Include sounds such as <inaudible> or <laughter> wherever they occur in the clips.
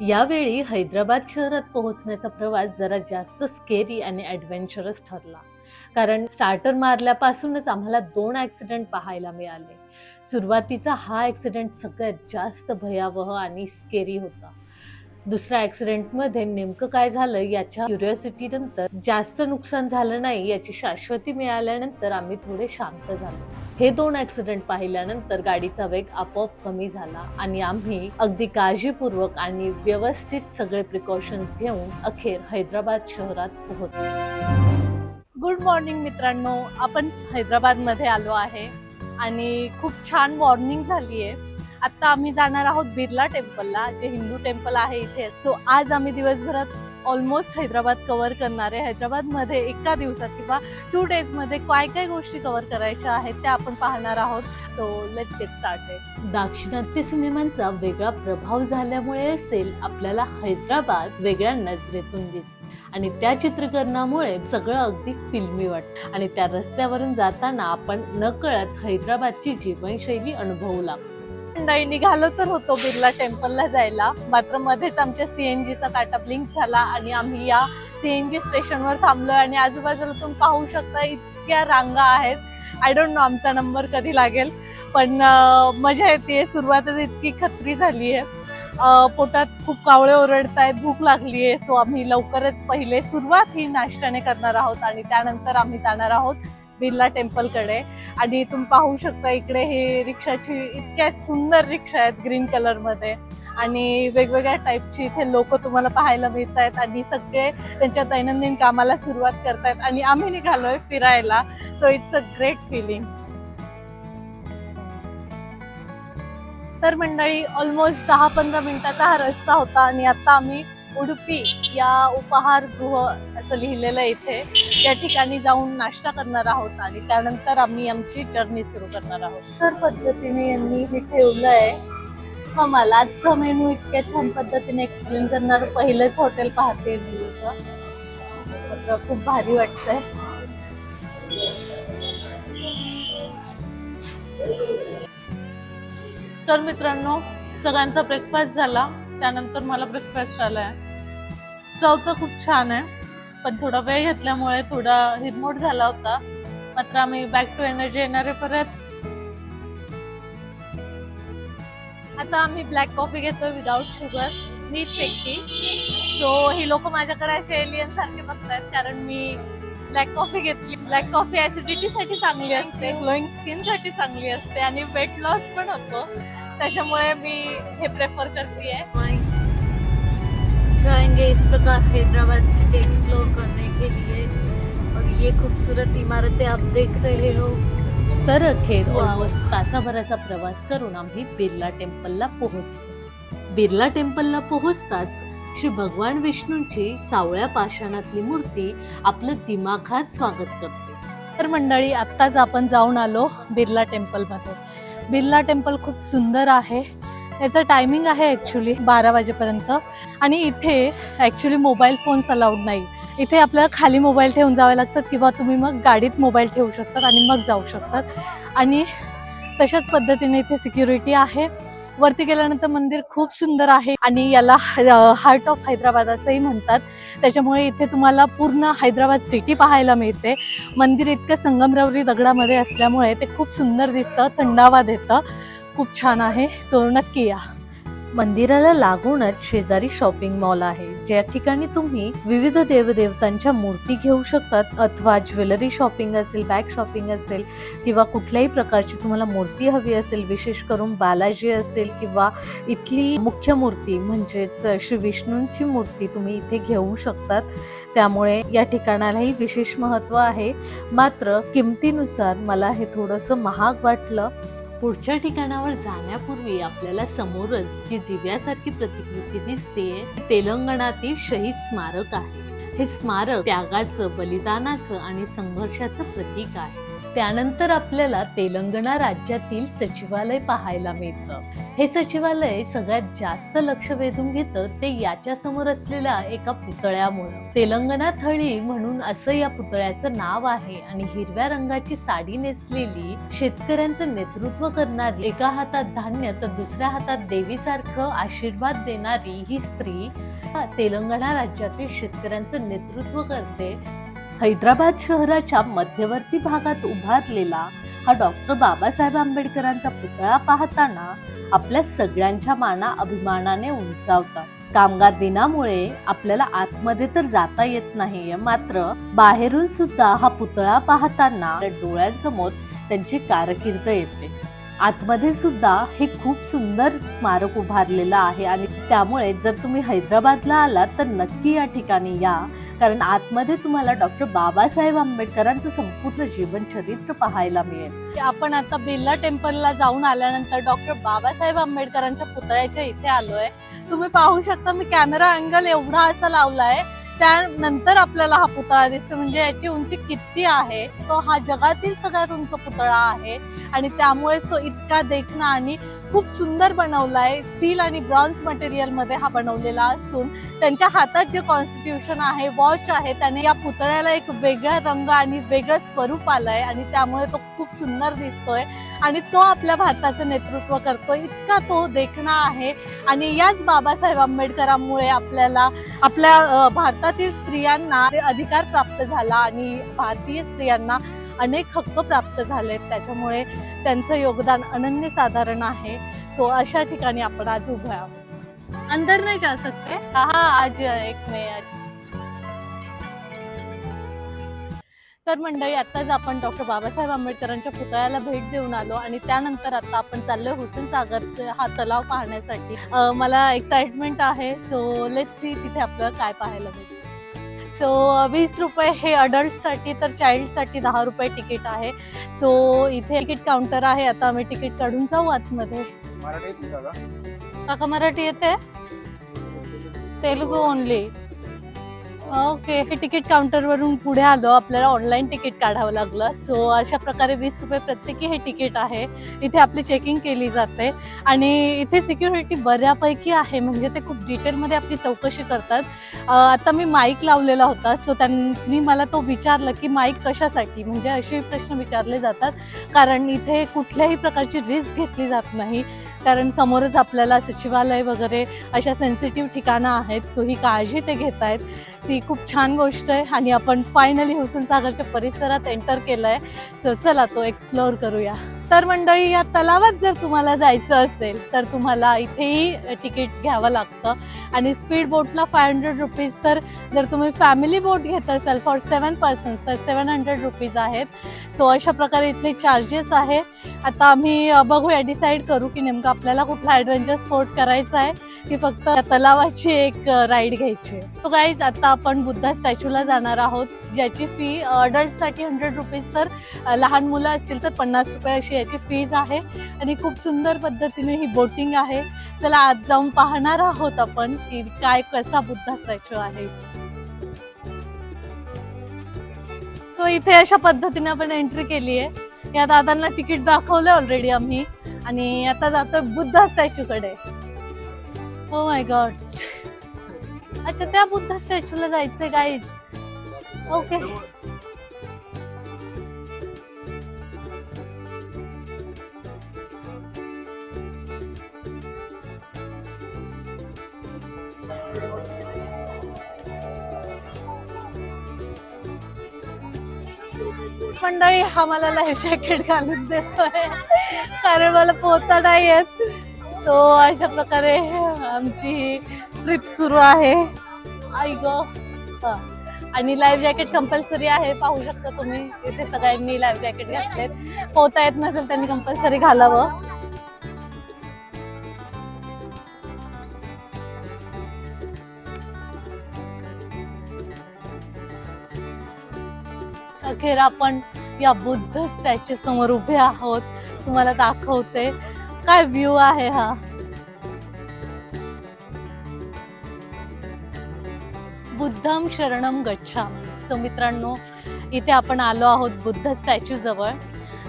यावेळी हैदराबाद शहरात पोहोचण्याचा प्रवास जरा जास्त स्केरी आणि ॲडव्हेंचरस ठरला. कारण स्टार्टर मारल्यापासूनच आम्हाला दोन ॲक्सिडेंट पाहायला मिळाले. सुरुवातीचा हा ॲक्सिडेंट सगळ्यात जास्त भयावह आणि स्केरी होता. दुसऱ्या ॲक्सिडेंटमध्ये नेमकं काय झालं याच्या क्युरिओसिटी नंतर जास्त नुकसान झालं नाही याची शाश्वती मिळाल्यानंतर आम्ही थोडे शांत झालो. हे दोन ऍक्सिडेंट पाहिल्यानंतर गाडीचा वेग आपोआप कमी झाला आणि आम्ही अगदी काळजीपूर्वक आणि व्यवस्थित सगळे प्रिकॉशन्स घेऊन अखेर हैदराबाद शहरात पोहोचलो. गुड मॉर्निंग मित्रांनो. आपण हैदराबादमध्ये आलो आहे आणि खूप छान मॉर्निंग झाली आहे आत्ता आम्ही जाणार आहोत बिर्ला टेम्पलला जे हिंदू टेम्पल आहे इथे. सो आज आम्ही दिवसभरात ऑलमोस्ट हैदराबाद कव्हर करणार आहे. हैदराबादमध्ये एका दिवसात किंवा टू डेजमध्ये काय काय गोष्टी कव्हर करायच्या आहेत त्या आपण पाहणार आहोत. सो लेट्स गेट स्टार्टेड दाक्षिणात्य सिनेमांचा वेगळा प्रभाव झाल्यामुळे असेल आपल्याला हैदराबाद वेगळ्या नजरेतून दिसते. आणि त्या चित्रीकरणामुळे सगळं अगदी फिल्मी वाटतं. आणि त्या रस्त्यावरून जाताना आपण नकळत हैदराबादची जीवनशैली अनुभवू लागतो. मंडळी निघालो तर होतो बिर्ला टेम्पलला जायला. मात्र मध्येच आमच्या सीएनजीचा काटा ब्लिंक झाला आणि आम्ही या सीएनजी स्टेशनवर थांबलो आणि आजूबाजूला तुम्ही पाहू शकता इतक्या रांगा आहेत. आय डोंट नो आमचा नंबर कधी लागेल पण मजा येते. सुरुवातच इतकी खत्री झाली आहे पोटात खूप कावळे ओरडत आहेत भूक लागली आहे सो आम्ही लवकरच पहिले सुरुवात ही नाश्त्याने करणार आहोत आणि त्यानंतर आम्ही जाणार आहोत. बिर्ला टेम्पलकडे. आणि तुम्ही पाहू शकता इकडे हे रिक्षाची इतक्या सुंदर रिक्षा आहेत ग्रीन कलरमध्ये. आणि वेगवेगळ्या टाईपची इथे लोक तुम्हाला पाहायला मिळत आहेत आणि सगळे त्यांच्या दैनंदिन कामाला सुरुवात करतायत. आणि आम्ही निघालोय फिरायला. So it's a great feeling तर मंडळी ऑलमोस्ट दहा पंधरा मिनिटाचा हा रस्ता होता आणि आता आम्ही उडुपी या उपहारगृह असं लिहिलेलं आहे इथे. त्या ठिकाणी जाऊन नाश्ता करणार आहोत आणि त्यानंतर आम्ही आमची जर्नी सुरू करणार आहोत. तर पद्धतीने यांनी हे ठेवलंय. हा मला आजचा मेनू इतक्या छान पद्धतीने एक्सप्लेन करणार. पहिलंच हॉटेल पाहते मी खूप भारी वाटतंय. तर मित्रांनो सगळ्यांचा ब्रेकफास्ट झाला. त्यानंतर मला ब्रेकफास्ट आलाय. चव तर खूप छान आहे. पण थोडा वेळ घेतल्यामुळे थोडा हिरमोट झाला होता. मात्र आम्ही बॅक टू एनर्जी येणार आहे परत. आता आम्ही ब्लॅक कॉफी घेतोय विदाउट शुगर मीच एकटी. सो ही लोक माझ्याकडे असे एलियन सारखे बघतायत. कारण मी ब्लॅक कॉफी घेतली. ब्लॅक कॉफी ऍसिडिटी साठी चांगली असते. ग्लोईंग स्किनसाठी चांगली असते. आणि वेट लॉस पण होतो. त्याच्यामुळे मी हे प्रेफर करते जाएंगे इस प्रकार हैदराबाद सिटी एक्सप्लोर करने के लिए। और ये खूबसूरत इमारतें आप देख रहे हो। तर अखेर. ऑलमोस्ट तासाभराचा प्रवास करून आम्ही बिर्ला टेम्पलला पोहोचलो. बिर्ला टेम्पलला पोहोचताच श्री भगवान विष्णूंची सावळ्या पाषाणातली मूर्ती आपलं दिमाखात स्वागत करते. तर मंडळी आत्ताच आपण जाऊन आलो बिर्ला टेम्पलमध्ये बिर्ला टेम्पल खूप सुंदर आहे. त्याचं टायमिंग आहे ॲक्च्युली बारा वाजेपर्यंत. आणि इथे ॲक्च्युली मोबाईल फोन्स अलाउड नाही. इथे आपल्याला खाली मोबाईल ठेवून जावे लागतात किंवा तुम्ही मग गाडीत मोबाईल ठेवू शकतात आणि मग जाऊ शकतात. आणि तशाच पद्धतीने इथे सिक्युरिटी आहे. वरती गेल्यानंतर मंदिर खूप सुंदर आहे आणि याला हार्ट ऑफ हैदराबाद असंही म्हणतात. त्याच्यामुळे इथे तुम्हाला पूर्ण हैदराबाद सिटी पाहायला मिळते. मंदिर इतकं संगमरवरी दगडामध्ये असल्यामुळे ते खूप सुंदर दिसतं थंडावा देतं. खूप छान आहे. सो नक्की या. मंदिराला लागूनच शेजारी शॉपिंग मॉल आहे. ज्या ठिकाणी तुम्ही विविध देवदेवतांच्या मूर्ती घेऊ शकतात अथवा ज्वेलरी शॉपिंग असेल बॅग शॉपिंग असेल किंवा कुठल्याही प्रकारची तुम्हाला मूर्ती हवी असेल विशेष करून बालाजी असेल किंवा इथली मुख्य मूर्ती म्हणजेच श्री विष्णूंची मूर्ती तुम्ही इथे घेऊ शकतात. त्यामुळे या ठिकाणालाही विशेष महत्त्व आहे. मात्र किमतीनुसार मला हे थोडंसं महाग वाटलं. पुढच्या ठिकाणावर जाण्यापूर्वी आपल्याला समोरच जी दिव्यासारखी प्रतिकृती दिसते तेलंगणातील शहीद स्मारक आहे. हे स्मारक त्यागाचं बलिदानाचं आणि संघर्षाचं प्रतीक आहे. त्यानंतर आपल्याला तेलंगणा राज्यातील सचिवालय पाहायला मिळतं. हे सचिवालय सगळ्यात जास्त लक्ष वेधून घेतं ते याच्या समोर असलेल्या एका पुतळ्यामुळं. तेलंगणा थळी म्हणून असं या पुतळ्याचं नाव आहे आणि हिरव्या रंगाची साडी नेसलेली शेतकऱ्यांचं नेतृत्व करणारी एका हातात धान्य तर दुसऱ्या हातात देवीसारखं आशीर्वाद देणारी ही स्त्री तेलंगणा राज्यातील शेतकऱ्यांचं नेतृत्व करते. हैदराबाद शहराच्या मध्यवर्ती भागात उभारलेला हा डॉक्टर बाबासाहेब आंबेडकरांचा पुतळा पाहताना आपल्या सगळ्यांच्या माना अभिमानाने उंचावतात. कामगार दिनामुळे आपल्याला आतमध्ये तर जाता येत नाहीये मात्र बाहेरून सुद्धा हा पुतळा पाहताना डोळ्यांसमोर त्यांची कारकीर्द येते. आतमध्ये सुद्धा हे खूप सुंदर स्मारक उभारलेलं आहे आणि त्यामुळे जर तुम्ही हैदराबादला आलात तर नक्की या ठिकाणी या. कारण आतमध्ये तुम्हाला डॉक्टर बाबासाहेब आंबेडकरांचं संपूर्ण जीवनचरित्र पाहायला मिळेल. आपण आता बिर्ला टेम्पलला जाऊन आल्यानंतर डॉक्टर बाबासाहेब आंबेडकरांच्या पुतळ्याच्या इथे आलोय. तुम्ही पाहू शकता मी कॅमेरा अँगल एवढा असा लावलाय त्यानंतर आपल्याला हा पुतळा दिसतो. म्हणजे याची उंची किती आहे? तो हा जगातील सगळ्यात उंच पुतळा आहे. आणि त्यामुळे तो इतका देखणा आणि खूप सुंदर बनवलाय. स्टील आणि ब्रॉन्झ मटेरियलमध्ये हा बनवलेला असून त्यांच्या हातात जे कॉन्स्टिट्यूशन आहे वॉच आहे त्याने या पुतळ्याला एक वेगळा रंग आणि वेगळं स्वरूप आलंय आणि त्यामुळे तो खूप सुंदर दिसतोय. आणि तो आपल्या भारताचं नेतृत्व करतो इतका तो देखणा आहे. आणि याच बाबासाहेब आंबेडकरांमुळे आपल्याला आपल्या भारतातील स्त्रियांना अधिकार प्राप्त झाला आणि भारतीय स्त्रियांना अनेक हक्क प्राप्त झालेत. त्याच्यामुळे त्यांचं योगदान अनन्य साधारण आहे. सो अशा ठिकाणी आपण आज उभ्या आहोत. अंदर नाही जा सकते. हा आज एक मे तर मंडळी आताच आपण डॉक्टर बाबासाहेब आंबेडकरांच्या पुतळ्याला भेट देऊन आलो आणि त्यानंतर आता आपण चाललोय हुसेन सागरचे हा तलाव पाहण्यासाठी. मला एक्साइटमेंट आहे. सो लेट सी तिथे आपल्याला काय पाहायला भेटेल सो वीस रुपये हे अडल्टसाठी तर चाइल्डसाठी दहा रुपये तिकीट आहे. सो इथे तिकीट काउंटर आहे. आता आम्ही तिकीट काढून जाऊ आतमध्ये. काका मराठी येते? तेलुगू ओनली ओके हे तिकीट काउंटर वरून पुढे आलो. आपल्याला ऑनलाईन तिकीट काढावं लागलं. सो अशा प्रकारे वीस रुपये प्रत्येकी हे तिकीट आहे. इथे आपली चेकिंग केली जाते. आणि इथे सिक्युरिटी बऱ्यापैकी आहे. म्हणजे ते खूप डिटेलमध्ये आपली चौकशी करतात. आता मी माईक लावलेला होता. सो त्यांनी मला तो विचारलं की माईक कशासाठी? म्हणजे असे प्रश्न विचारले जातात. कारण इथे कुठल्याही प्रकारची रिस्क घेतली जात नाही. कारण समोरच आपल्याला सचिवालय वगैरे अशा सेन्सिटिव्ह ठिकाणं आहेत सो ही काळजी ते घेत आहेत. ती खूप छान गोष्ट आहे आणि आपण फायनली हुसेन सागरच्या परिसरात एंटर केलं आहे सो चला तो एक्सप्लोअर करूया. तर मंडळी या तलावात जर तुम्हाला जायचं असेल तर तुम्हाला इथेही तिकीट घ्यावं लागतं. आणि स्पीड बोटला फाय हंड्रेड रुपीज तर जर तुम्ही फॅमिली बोट घेत असाल फॉर सेवन पर्सन्स तर सेवन हंड्रेड रुपीज आहेत. सो अशा प्रकारे इथले चार्जेस आहे. आता आम्ही बघूया डिसाईड करू की नेमकं आपल्याला कुठला ॲडव्हेंचर स्पोर्ट करायचा आहे की फक्त तलावाची एक राईड घ्यायची तो गाईज आता आपण बुद्धा स्टॅच्यूला जाणार आहोत ज्याची फी अडल्टसाठी हंड्रेड रुपीज तर लहान मुलं असतील तर पन्नास रुपये अशी याची फीज आहे आणि खूप सुंदर पद्धतीने ही बोटिंग आहे. चला आज जाऊन पाहणार आहोत आपण की काय कसा बुद्धा स्टॅच्यू आहे. सो इथे अशा पद्धतीने आपण एंट्री केली आहे. या दादांना तिकीट दाखवलं ऑलरेडी आम्ही. आणि आता जातोय बुद्धा स्टॅच्यू कडे हो oh माय गॉड अच्छा त्या बुद्धा स्टॅच्यूला जायचंय गाईज ओके मंडळी हा मला लाईफ जॅकेट घालून देतोय. कारण मला पोहता नाही येत सो अशा प्रकारे आमची ही ट्रिप सुरू आहे. आई ग. आणि लाईफ जॅकेट कंपल्सरी आहे पाहू शकता तुम्ही. इथे सगळ्यांनी लाईफ जॅकेट घातलेत. पोहता येत नसेल त्यांनी कंपल्सरी घालावं. अखेर आपण या बुद्ध स्टॅच्यू समोर उभे आहोत. तुम्हाला दाखवते काय व्ह्यू आहे हा. बुद्धम शरणम गच्छाम सो मित्रांनो इथे आपण आलो आहोत बुद्ध स्टॅच्यू जवळ.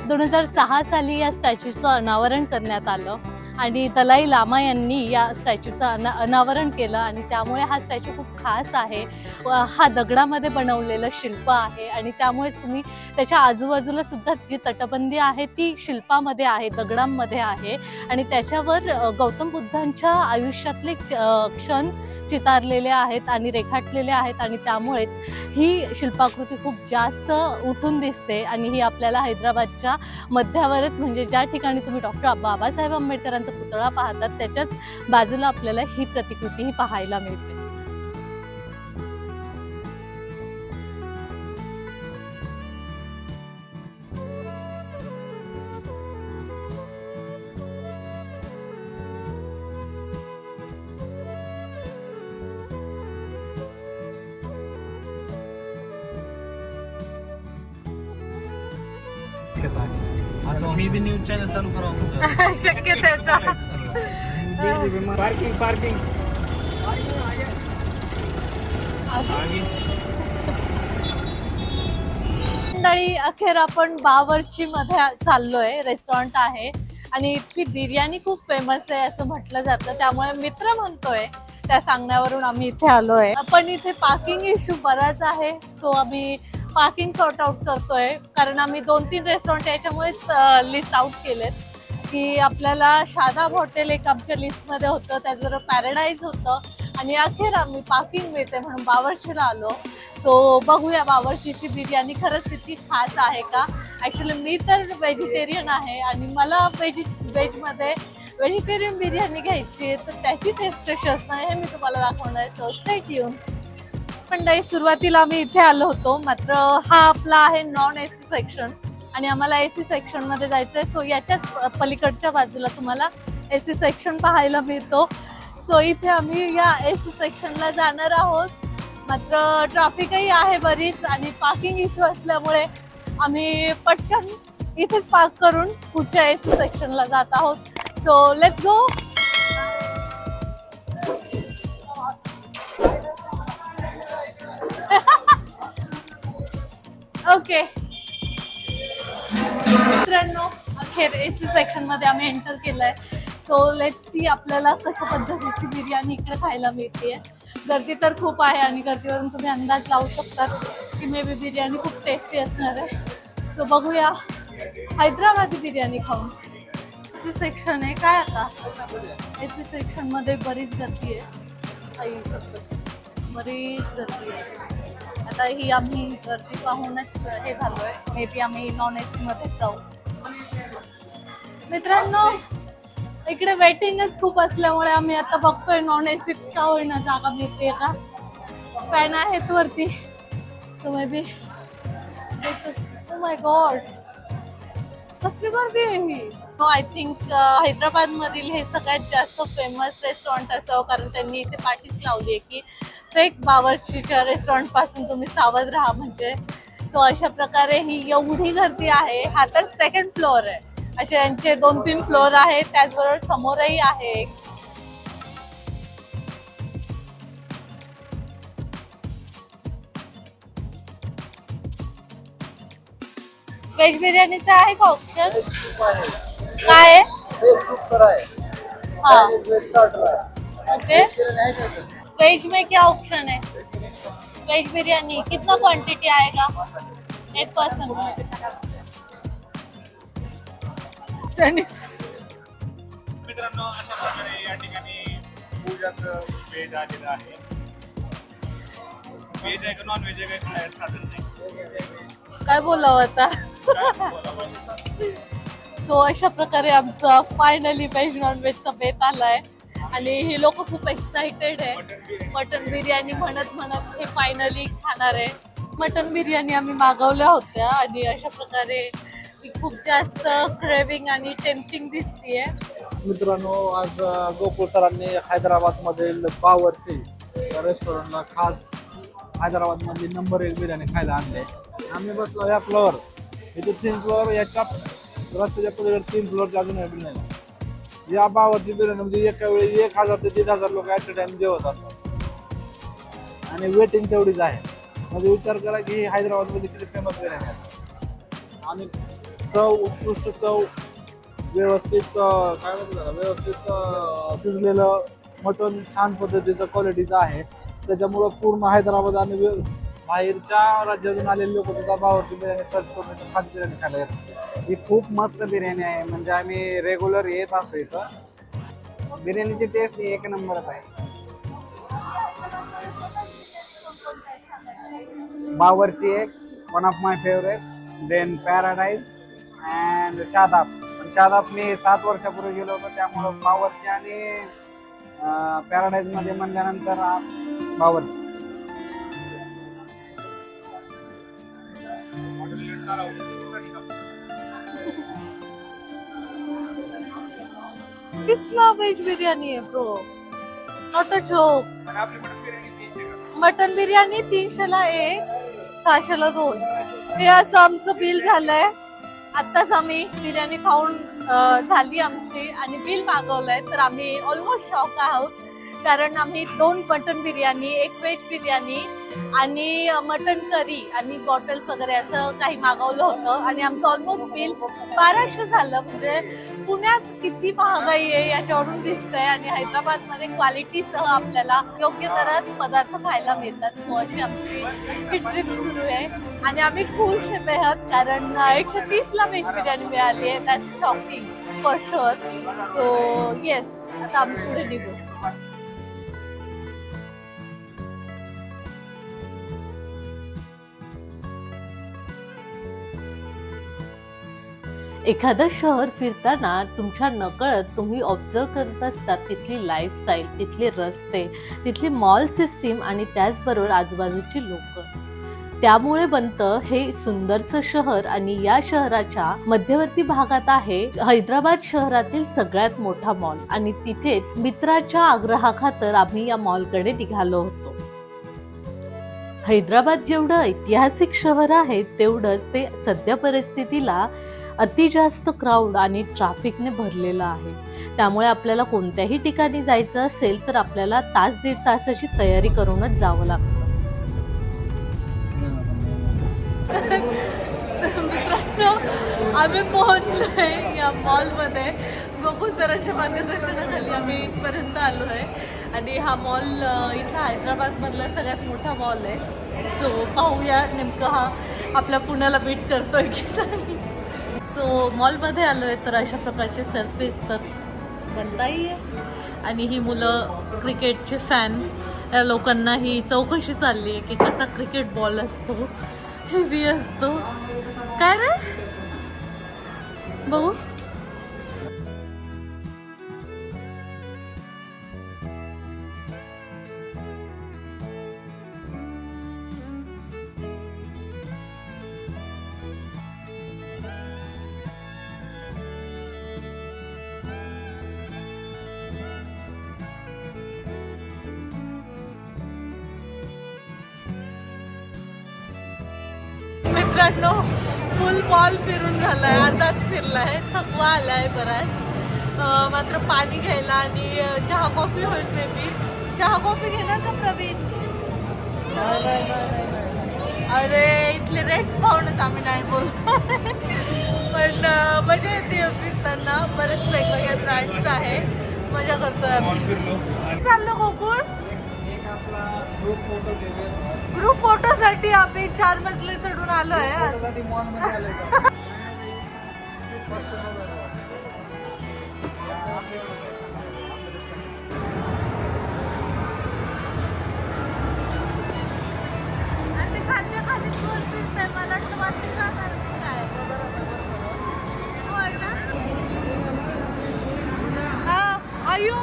दोन हजार सहा साली या स्टॅच्यूचं अनावरण करण्यात आलं. आणि दलाई लामा यांनी या स्टॅच्यूचं अना अनावरण केलं आणि त्यामुळे हा स्टॅच्यू खूप खास आहे. व हा दगडामध्ये बनवलेलं शिल्प आहे आणि त्यामुळेच तुम्ही त्याच्या आजूबाजूला सुद्धा जी तटबंदी आहे ती शिल्पामध्ये आहे दगडांमध्ये आहे आणि त्याच्यावर गौतम बुद्धांच्या आयुष्यातले च- क्षण चितारलेले आहेत आणि रेखाटलेले आहेत आणि त्यामुळेच ही शिल्पाकृती खूप जास्त उठून दिसते आणि ही आपल्याला हैदराबादच्या मध्यावरच म्हणजे ज्या ठिकाणी तुम्ही डॉक्टर बाबासाहेब आंबेडकरांचा पुतळा पाहतात त्याच्याच बाजूला आपल्याला ही प्रतिकृती ही पाहायला मिळते. असं मी बी न्यूज चॅनल चालू करावं <laughs> शक्य त्याचा पार्किंग पार्किंग. मंडळी अखेर आपण बावर्ची मध्ये चाललोय. रेस्टॉरंट आहे. आणि इथली बिर्याणी खूप फेमस आहे असं म्हटलं जातं. त्यामुळे मित्र म्हणतोय त्या सांगण्यावरून आम्ही इथे आलोय. आपण इथे पार्किंग इश्यू बराच आहे. सो आम्ही पार्किंग सॉर्ट आउट करतोय. कारण आम्ही दोन तीन रेस्टॉरंट याच्यामुळेच लिस्ट आउट केलेत. की आपल्याला शादाब हॉटेल एक आमच्या लिस्टमध्ये होतं. त्याचबरोबर पॅराडाईज होतं. आणि अखेर आम्ही पार्किंग मिळते म्हणून बावर्चीला आलो. तो बघूया बावर्चीची बिर्याणी खरंच किती खास आहे का? ॲक्च्युली मी तर व्हेजिटेरियन आहे आणि मला व्हेजि व्हेजमध्ये व्हेजिटेरियन बिर्याणी घ्यायची आहे तर त्याची टेस्ट कशी असणार हे मी तुम्हाला दाखवणार आहे. सो स्टेट येऊन मंडळी सुरुवातीला आम्ही इथे आलो होतो. मात्र हा आपला आहे नॉन ए सी सेक्शन आणि आम्हाला ए सी सेक्शनमध्ये जायचं आहे सो याच्याच पलीकडच्या बाजूला तुम्हाला ए सी सेक्शन पाहायला मिळतो. सो इथे आम्ही या ए सी सेक्शनला जाणार आहोत. मात्र ट्रॅफिकही आहे बरीच आणि पार्किंग इश्यू असल्यामुळे आम्ही पटकन इथेच पार्क करून पुढच्या ए सी सेक्शनला जात आहोत. So let's go okay. मित्रांनो अखेर एसी सेक्शनमध्ये आम्ही एंटर केलंय. सो लेट सी आपल्याला कशा पद्धतीची बिर्याणी इकडे खायला मिळते गर्दी तर खूप आहे आणि गर्दीवरून तुम्ही अंदाज लावू शकतात की मे बी बिर्याणी खूप टेस्टी असणार आहे. सो बघूया. हैदराबादी बिर्याणी खाऊन. एसी सेक्शन आहे. काय आता? एसी सेक्शनमध्ये बरीच गर्दी आहे. आई बरीच गर्दी आहे. आता ही आम्ही गर्दी पाहूनच हे झालोय. मे बी आम्ही नॉन एसी मध्ये जाऊ. मित्रांनो इकडे वेटिंगच खूप असल्यामुळे आम्ही आता बघतोय नॉन ए एसी का होईना जागा मिळते का? फॅन आहेत वरती. So may be my God कसली गर्दी आहे ही? आय थिंक uh, हैदराबाद मधील हे सगळ्यात जास्त फेमस रेस्टॉरंट असावं कारण त्यांनी इथे पाठीच लावली आहे की फेक बावर्चीच्या रेस्टॉरंटपासून तुम्ही सावध राहा म्हणजे. सो अशा प्रकारे ही एवढी गर्दी आहे. हा तर सेकंड फ्लोअर आहे. असे यांचे दोन तीन फ्लोअर आहेत. त्याचबरोबर समोरही आहे व्हेज बिर्याणीचा आहे का ऑप्शन काय आहे? हाँ ओके वेज में क्या ऑप्शन है? वेज बिरयानी कितना क्वांटिटी आएगा? एक पर्सन मित्रांनो अशा प्रकारे या ठिकाणी पूजाचं व्हेज आलेलं आहे. व्हेज आहे का नॉन व्हेज आहे का खायला साधन नाही. काय बोला होता सो अशा प्रकारे आमचा फायनली व्हेज नॉन व्हेजचा बेत आलाय. आणि ही लोक खूप एक्साइटेड आहे. मटन बिर्याणी म्हणत म्हणत हे फायनली खाणार आहे. मटन बिर्याणी आम्ही मागवल्या होत्या आणि अशा प्रकारे खूप जास्त क्रेविंग आणि टेम्पटिंग दिसतीये. मित्रांनो आज गोकुळ सरांनी हैदराबाद मधील बावरची रेस्टॉरंटला खास हैदराबाद मधली नंबर एक बिर्याणी खायला आणले. आम्ही बसलो या फ्लोअर इथे तीन फ्लोअर याच्या रस्त्याच्या पलीकडे तीन फ्लोअरच्या अजून एक बिर्याणी. या बावरची बिर्याणी म्हणजे एका वेळी एक हजार ते दीड हजार लोक ॲट अ टाइम जेवत असतात. आणि वेटिंग तेवढीच आहे. म्हणजे विचार करा की ही किती फेमस बिर्याणी आहे. आणि चव उत्कृष्ट चव व्यवस्थित काय म्हणतात व्यवस्थित शिजलेलं मटण छान पद्धतीचं क्वालिटीचं आहे. त्याच्यामुळं पूर्ण हैदराबाद आणि बाहेरच्या राज्यातून आलेले लोक सुद्धा बावरची बिर्याणी सर्च करून इथं खास बिर्याणी खायला येतात. ही खूप मस्त बिर्याणी आहे. म्हणजे आम्ही रेग्युलर येत असतो इथं. बिर्याणीची टेस्ट एक नंबरच आहे. बावरची एक one of my favourite then Paradise and Shadab. Shadab मी सात वर्षापूर्वी गेलो होतो त्यामुळं बावरची आणि पॅराडाईजमध्ये म्हणल्यानंतर बावरची. किसला व्हेज बिर्याणी आहे bro not a joke biryani तीनशे मटन बिर्याणी तीनशेला एक सहाशेला दोन. हे असं आमचं बिल झालंय. आत्ताच आम्ही बिर्याणी खाऊन झाली आमची आणि बिल मागवलंय. तर आम्ही ऑलमोस्ट शॉक आहोत. कारण आम्ही दोन मटन बिर्याणी एक व्हेज बिर्याणी आणि मटन करी आणि बॉटल्स वगैरे असं काही मागवलं होतं. आणि आमचं ऑलमोस्ट बिल बाराशे झालं. म्हणजे पुण्यात किती महागाई आहे याच्यावरून दिसतंय आणि हैदराबादमध्ये क्वालिटी सह आपल्याला योग्य दरात पदार्थ खायला मिळतात. सो अशी आमची ही ट्रिप सुरू आहे. आणि आम्ही खुश आहोत कारण एकशे तीस ला व्हेज बिर्याणी मिळाली आहे. That shocking for sure so yes आता आम्ही पुढे निघू. एखादं शहर फिरताना तुमच्या नकळत तुम्ही ऑब्झर्व करत असतात तिथली लाईफस्टाईल तिथले रस्ते तिथली मॉल सिस्टीम आणि त्याचबरोबर आजूबाजूची लोक. त्यामुळे बनतं हे सुंदरचं शहर आणि या शहराच्या मध्यवर्ती भागात आहे हैदराबाद शहरातील सगळ्यात मोठा मॉल आणि तिथेच मित्राच्या आग्रहाखातर आम्ही या मॉलकडे निघालो होतो. हैदराबाद जेवढं ऐतिहासिक शहर आहे तेवढंच ते सध्या परिस्थितीला अति जास्त क्राऊड आणि ट्रॅफिकने भरलेलं आहे. त्यामुळे आपल्याला कोणत्याही ठिकाणी जायचं असेल तर आपल्याला तास दीड तासाची तयारी करूनच जावं लागतं. मित्रांनो आम्ही पोहोचलोय या मॉलमध्ये गोकुसराच्या मार्गदर्शनाखाली आम्ही इथपर्यंत आलो आहे आणि हा मॉल अ, इथला हैदराबादमधला सगळ्यात मोठा मॉल आहे. सो पाहूया नेमकं हा आपल्या पुण्याला बीट करतोय की नाही. सो मॉलमध्ये आलो आहे तर अशा प्रकारचे सर्फेस तर बनताही आहे. आणि ही मुलं क्रिकेटचे फॅन या लोकांना ही चौकशी चालली आहे की कसा क्रिकेट बॉल असतो हेवी असतो. काय रे? बघू. मित्रांनो फुल बॉल फिरून झालाय अर्धाच फिरलाय. थकवा आलाय बराच. मात्र पाणी घ्यायला आणि चहा कॉफी होईल मे बी चहा कॉफी घेणार का प्रवीण? अरे इथले रेट्स पाहूनच आम्ही नाही बोलतो. पण मजा येते फिरताना. बरेच वेगवेगळ्या ब्रँड्स आहे. मजा करतोय आम्ही. चाललो गोकुळ? ग्रुप फोटोसाठी आम्ही चार मजले चढून आलोय. ते खालच्या खाली गोल फिरतंय मला वाटलं वरती जाणार की काय? होय ना? हा, आयु!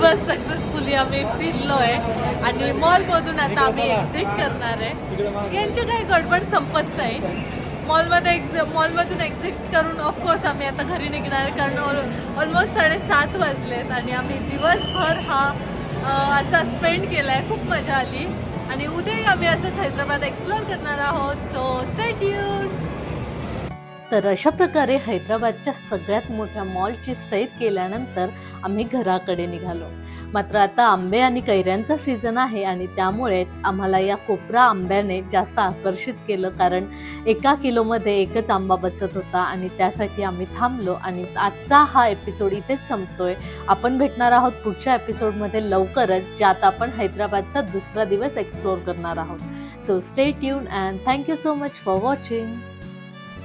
दिवस सक्सेसफुली आम्ही फिरलोय. आणि मॉलमधून आता आम्ही एक्झिट करणार आहे. यांची काही गडबड संपत नाही. मॉलमध्ये एक्झ मॉलमधून एक्झिट करून ऑफकोर्स आम्ही आता घरी निघणार आहे. कारण ऑलमोस्ट साडेसात वाजलेत आणि आम्ही दिवसभर हा असा स्पेंड केला आहे खूप मजा आली. आणि उद्याही आम्ही असंच हैदराबाद एक्सप्लोअर करणार आहोत. सो स्टेट तर अशा प्रकारे हैदराबादच्या सगळ्यात मोठ्या मॉलची सैर केल्यानंतर आम्ही घराकडे निघालो. मात्र आता आंबे आणि कैऱ्यांचा सीझन आहे आणि त्यामुळेच आम्हाला या कोपरा आंब्याने जास्त आकर्षित केलं कारण एका किलोमध्ये एकच आंबा बसत होता आणि त्यासाठी आम्ही थांबलो आणि आजचा हा एपिसोड इथेच संपतोय. आपण भेटणार आहोत पुढच्या एपिसोडमध्ये लवकरच ज्यात आपण हैदराबादचा दुसरा दिवस एक्सप्लोअर करणार आहोत. So stay tune and thank you so much for watching